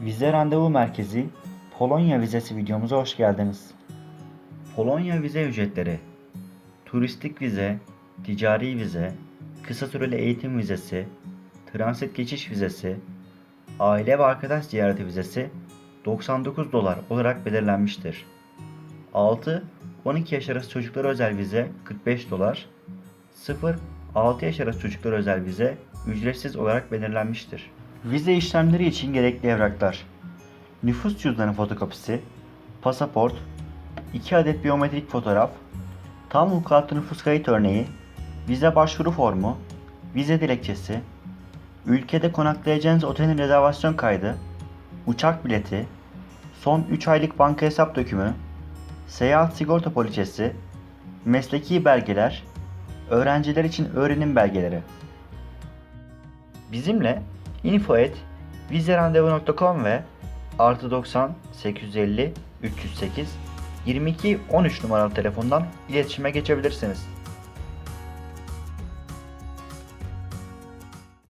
Vize Randevu Merkezi Polonya vizesi videomuza hoş geldiniz. Polonya vize ücretleri Turistik vize, ticari vize, kısa süreli eğitim vizesi, transit geçiş vizesi, aile ve arkadaş ziyareti vizesi 99 dolar olarak belirlenmiştir. 6-12 yaş arası çocuklara özel vize 45 dolar, 0-6 yaş arası çocuklara özel vize ücretsiz olarak belirlenmiştir. Vize işlemleri için gerekli evraklar. Nüfus cüzdanı fotokopisi, pasaport, 2 adet biyometrik fotoğraf, tam vukuatlı nüfus kayıt örneği, vize başvuru formu, vize dilekçesi, ülkede konaklayacağınız otelin rezervasyon kaydı, uçak bileti, son 3 aylık banka hesap dökümü, seyahat sigorta poliçesi, mesleki belgeler, öğrenciler için öğrenim belgeleri. Bizimle info et vizerandevu.com ve artı 90 850 308 22 13 numaralı telefondan iletişime geçebilirsiniz.